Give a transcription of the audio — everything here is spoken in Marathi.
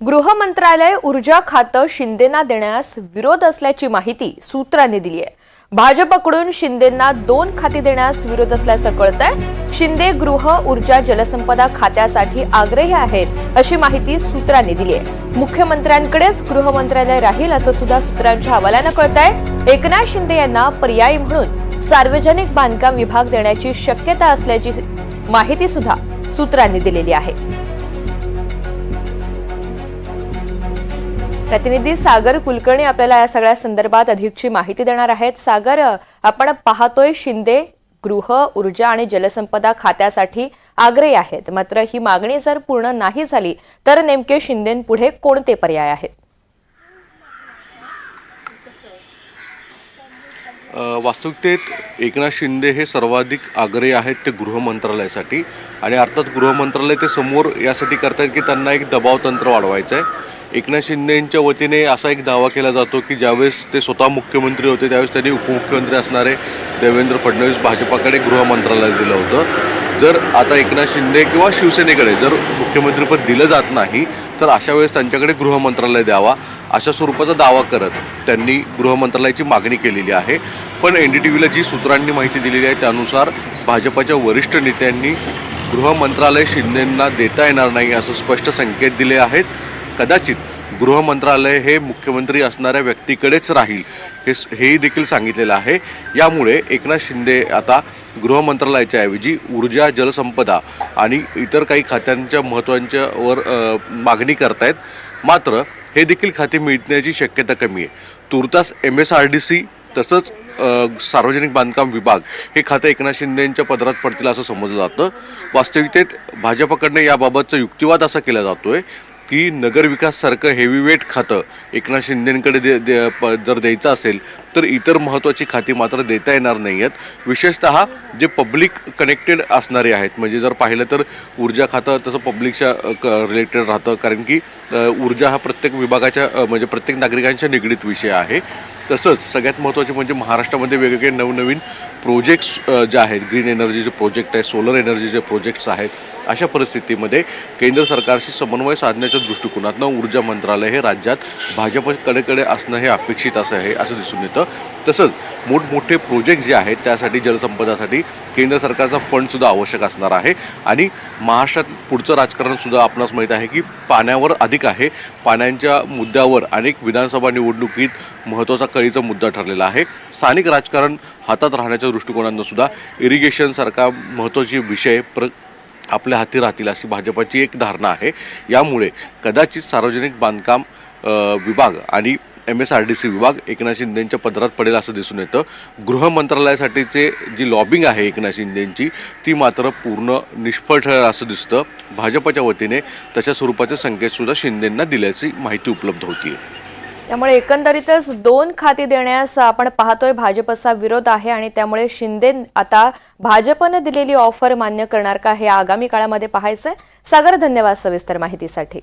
गृह मंत्रालय ऊर्जा खातं शिंदेना देण्यास विरोध असल्याची माहिती सूत्रांनी दिली आहे. भाजपकडून शिंदेंना दोन खाती देण्यास विरोध असल्याचं कळतंय. शिंदे गृह ऊर्जा जलसंपदा खात्यासाठी आग्रही आहेत अशी माहिती सूत्रांनी दिली आहे. मुख्यमंत्र्यांकडेच गृह मंत्रालय राहील असं सुद्धा सूत्रांच्या हवाल्यानं कळतंय. एकनाथ शिंदे यांना पर्यायी म्हणून सार्वजनिक बांधकाम विभाग देण्याची शक्यता असल्याची माहिती सुद्धा सूत्रांनी दिलेली आहे. प्रतिनिधी सागर कुलकर्णी आपल्याला या सगळ्या संदर्भात अधिकची माहिती देणार आहेत. सागर आपण पाहतोय शिंदे गृह ऊर्जा आणि जलसंपदा खात्यासाठी आग्रही आहेत. मात्र ही मागणी जर पूर्ण नाही झाली तर नेमके शिंदेपुढे कोणते पर्याय आहेत? वास्तविकतेत एकनाथ शिंदे हे सर्वाधिक आग्रही आहेत ते गृहमंत्रालयासाठी आणि अर्थात गृहमंत्रालय ते समोर यासाठी करतायत की त्यांना एक दबाव तंत्र वाढवायचं आहे एकनाथ शिंदेंच्या वतीने असा एक दावा केला जातो की ज्यावेळेस ते स्वतः मुख्यमंत्री होते त्यावेळेस त्यांनी उपमुख्यमंत्री असणारे देवेंद्र फडणवीस भाजपाकडे गृहमंत्रालय दिलं होतं. जर आता एकनाथ शिंदे किंवा शिवसेनेकडे जर मुख्यमंत्रीपद दिलं जात नाही तर अशा वेळेस त्यांच्याकडे गृहमंत्रालय द्यावा अशा स्वरूपाचा दावा करत त्यांनी गृहमंत्रालयाची मागणी केलेली आहे. पण एन डी टी व्हीला जी सूत्रांनी माहिती दिलेली आहे त्यानुसार भाजपाच्या वरिष्ठ नेत्यांनी गृहमंत्रालय शिंदेंना देता येणार नाही असं स्पष्ट संकेत दिले आहेत. कदाचित गृह मंत्रालय हे मुख्यमंत्री असणाऱ्या व्यक्तीकडेच राहील हे हेही देखील सांगितलेलं आहे. यामुळे एकनाथ शिंदे आता गृह मंत्रालयाच्या ऐवजी ऊर्जा जलसंपदा आणि इतर काही खात्यांच्या महत्त्वांच्या वर मागणी करतायत. मात्र हे देखील खाते मिळण्याची शक्यता कमी आहे. तुर्तास M S R D C तसंच सार्वजनिक बांधकाम विभाग हे खातं एकनाथ शिंदेंच्या पदरात पडतील असं समजलं जातं. वास्तविकतेत भाजपकडनं याबाबतचा युक्तिवाद असा केला जातोय की नगरविकाससारखं हेवीवेट खातं एकनाथ शिंदेंकडे दे, दे प- जर द्यायचं असेल तर इतर महत्त्वाची खाती मात्र देता येणार नाही आहेत विशेषतः जे पब्लिक कनेक्टेड असणारे आहेत. म्हणजे जर पाहिलं तर ऊर्जा खातं तसं पब्लिकच्या रिलेटेड राहतं. कारण की ऊर्जा हा प्रत्येक विभागाच्या म्हणजे प्रत्येक नागरिकांच्या निगडीत विषय आहे. तसंच सगळ्यात महत्त्वाचे म्हणजे महाराष्ट्रामध्ये वेगवेगळे नवनवीन प्रोजेक्ट्स जे आहेत. ग्रीन एनर्जीचे प्रोजेक्ट आहेत सोलर एनर्जीचे प्रोजेक्ट्स आहेत. अशा परिस्थितीमध्ये केंद्र सरकारशी समन्वय साधण्याच्या दृष्टिकोनातनं ऊर्जा मंत्रालय हे राज्यात भाजपकडेकडे असणं हे अपेक्षित असं आहे असं दिसून येतं. तसंच मोठमोठे प्रोजेक्ट जे आहेत त्यासाठी जलसंपदासाठी केंद्र सरकारचा फंडसुद्धा आवश्यक असणार आहे. आणि महाराष्ट्रात पुढचं राजकारणसुद्धा आपणास माहीत आहे की पाण्यावर अधिक आहे. पाण्याच्या मुद्द्यावर अनेक विधानसभा निवडणुकीत महत्त्वाचा कळीचा मुद्दा ठरलेला आहे. स्थानिक राजकारण हातात राहण्याच्या दृष्टिकोनानं सुद्धा इरिगेशनसारखा महत्त्वाचे विषय प्र आपल्या हाती राहतील अशी भाजपाची एक धारणा आहे. यामुळे कदाचित सार्वजनिक बांधकाम विभाग आणि M S R D C विभाग एकनाथ शिंदेंच्या पदरात पडेल असं दिसून येतं. गृह मंत्रालयासाठीचे जी लॉबिंग आहे एकनाथ शिंदेंची ती मात्र पूर्ण निष्फळ ठरेल असं दिसतं. भाजपच्या वतीने तशा स्वरूपाचे संकेतसुद्धा शिंदेंना दिल्याची माहिती उपलब्ध होती त्यामुळे एकंदरीतच दोन खाती देण्यास आपण पाहतोय भाजपचा विरोध आहे आणि त्यामुळे शिंदे आता भाजपनं दिलेली ऑफर मान्य करणार का हे आगामी काळामध्ये पाहायचंय. सागर धन्यवाद सविस्तर माहितीसाठी.